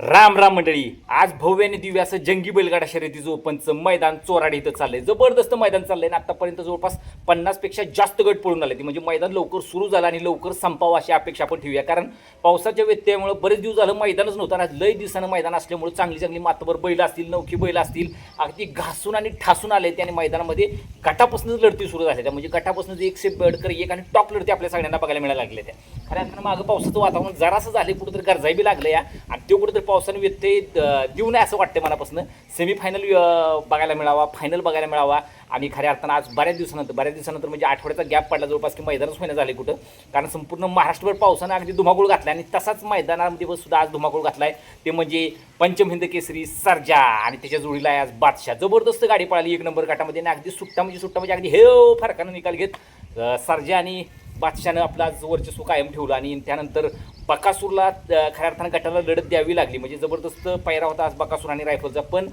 राम राम मंडळी. आज भव्य आणि दिव्य असं जंगी बैलगाडा शर्यतीचं ओपनचं मैदान चोराडी इथं चाललंय. जबरदस्त मैदान चाललंय आणि आतापर्यंत जवळपास पन्नासपेक्षा जास्त गट पडून आले म्हणजे मैदान लवकर सुरू झालं आणि लवकर संपावं अशी अपेक्षा आपण ठेवूया. कारण पावसाच्या व्यत्ययामुळे बरेच दिवस झालं मैदानच नव्हतं आणि आज लय दिवसानं मैदान असल्यामुळे चांगली चांगली मातबर बैल असतील नौकी बैल असतील अगदी घासून आणि ठासून आले ते आणि मैदानामध्ये गटापासूनच लढती सुरू झाल्या त्या. म्हणजे गटापासूनच एक से बेडकर एक आणि टॉप लढती आपल्या सगळ्यांना बघायला मिळायला लागल्या त्या. खऱ्या मागं पावसाचं वातावरण जरासं झाले कुठंतरी गरजाई बी लागलं या. आणि तो कुठंतरी पावसाने व्यत्यय देऊ नये असं वाटतं मनापासून. सेमीफायनल बघायला मिळावा फायनल बघायला मिळावा. आणि खऱ्या अर्थानं आज बऱ्याच दिवसानंतर बऱ्याच दिवसानंतर म्हणजे आठवड्याचा गॅप पडला जवळपास की मैदानच होईना झाले कुठं. कारण संपूर्ण महाराष्ट्रभर पावसानं अगदी धुमाकूळ घातला आणि तसाच मैदानामध्ये सुद्धा आज धुमाकूळ आहे ते म्हणजे पंचमहिंद केसरी सरजा आणि त्याच्या जोडीला आहे आज बादशाह. जबरदस्त गाडी पळाली एक नंबर गटामध्ये आणि अगदी सुट्टा म्हणजे सुट्टा म्हणजे अगदी हे फरकानं निकाल घेत सरजा आणि बादशाहनं आपला आज वर्चस्व कायम ठेवलं आणि त्यानंतर बकासूरला खऱ्या अर्थानं गटाला लढत द्यावी लागली. म्हणजे जबरदस्त पैरा होता आज बकासूर आणि रायफलचा. पण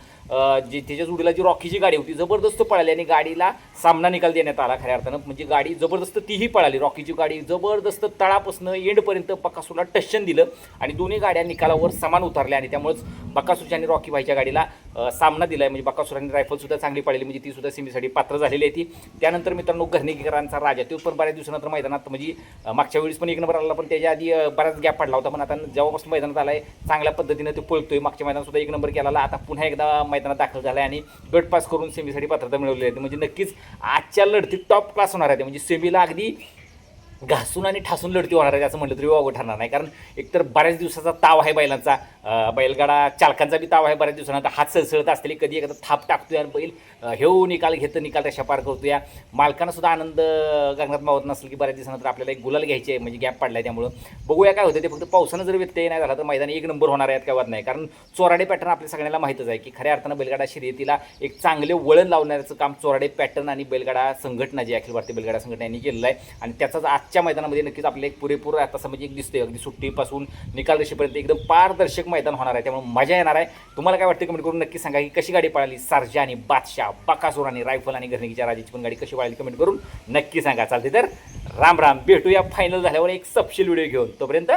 जे त्याच्या जोडीला जी रॉकीची गाडी होती जबरदस्त पळाली आणि गाडीला सामना निकाल देण्यात आला खऱ्या अर्थानं. म्हणजे गाडी जबरदस्त तीही पळाली. रॉकीची गाडी जबरदस्त तळापासून एंडपर्यंत बकासूरला टशन दिलं आणि दोन्ही गाड्या निकालावर समान उतरल्या आणि त्यामुळेच बकासूरच्या आणि रॉकी भाईच्या गाडीला सामना दिला म्हणजे बकासूर आणि रायफलसुद्धा चांगली पळाली. म्हणजे ती सुद्धा सेमीसाठी पात्र झालेली आहे ती. त्यानंतर मित्रांनो घरणेकरांचा राजा. तो पण बऱ्याच दिवसानंतर मैदानात म्हणजे मागच्या वेळेस पण एक नंबर आला पण त्याच्या आधी बऱ्याच गॅप पडला होता. पण आता जेव्हापासून मैदानात आलाय चांगल्या पद्धतीनं ते पळतोय. मागच्या मैदानात सुद्धा एक नंबर केला आता पुन्हा एकदा मैदानात दाखल झालाय आणि गट पास करून सेमीसाठी पात्रता मिळवली आहे. म्हणजे नक्कीच आजच्या लढतीत टॉप क्लास होणार आहे म्हणजे सेमीला अगदी घासून आणि ठासून लढती होणार आहे असं म्हटलं तरी वावगं ठरणार नाही. कारण एकतर बऱ्याच दिवसाचा ताव आहे बैलांचा. बैलगाडा चालकांचा बी ताव आहे बऱ्याच दिवसानंतर हात सळसळत असलेली कधी एखादा थाप टाकतोय आणि बैल हेऊ निकाल घेतं निकाल रेषा पार करतो या मालकांना सुद्धा आनंद गगनात मावत नसेल की बऱ्याच दिवसानंतर आपल्याला एक गुलाल घ्यायची आहे म्हणजे गॅप पडला आहे त्यामुळं. बघूया काय होतं ते. फक्त पावसानं जर व्यत्यय नाही झाला तर मैदान एक नंबर होणार आहेत काय वाद नाही. कारण चोराडे पॅटर्न आपल्या सगळ्यांना माहीतच आहे की खऱ्या अर्थानं बैलगाडा शर्यतीला एक चांगले वळण लावण्याचं काम चोराडे पॅटर्न आणि बैलगाडा संघटना जी अखिल भारतीय बैलगाडा संघटना यांनी केलेलं आहे. आणि त्याचाच आजच्या मैदानामध्ये नक्कीच आपले एक पुरेपूर आता समज एक दिसते अगदी सुट्टीपासून निकाल रेषेपर्यंत एकदम पारदर्शक मैदान होणार आहे त्यामुळे मजा येणार आहे. तुम्हाला काय वाटतं कमेंट करून नक्की सांगा की कशी गाडी पळाली? सारजा आणि बादशाह बकासूर आणि रायफल आणि घरणीच्या राजाची पण गाडी कशी पळाली कमेंट करून नक्की सांगा. चालते तर राम राम भेटूया फायनल झाल्यावर एक सपशील व्हिडिओ घेऊन. तोपर्यंत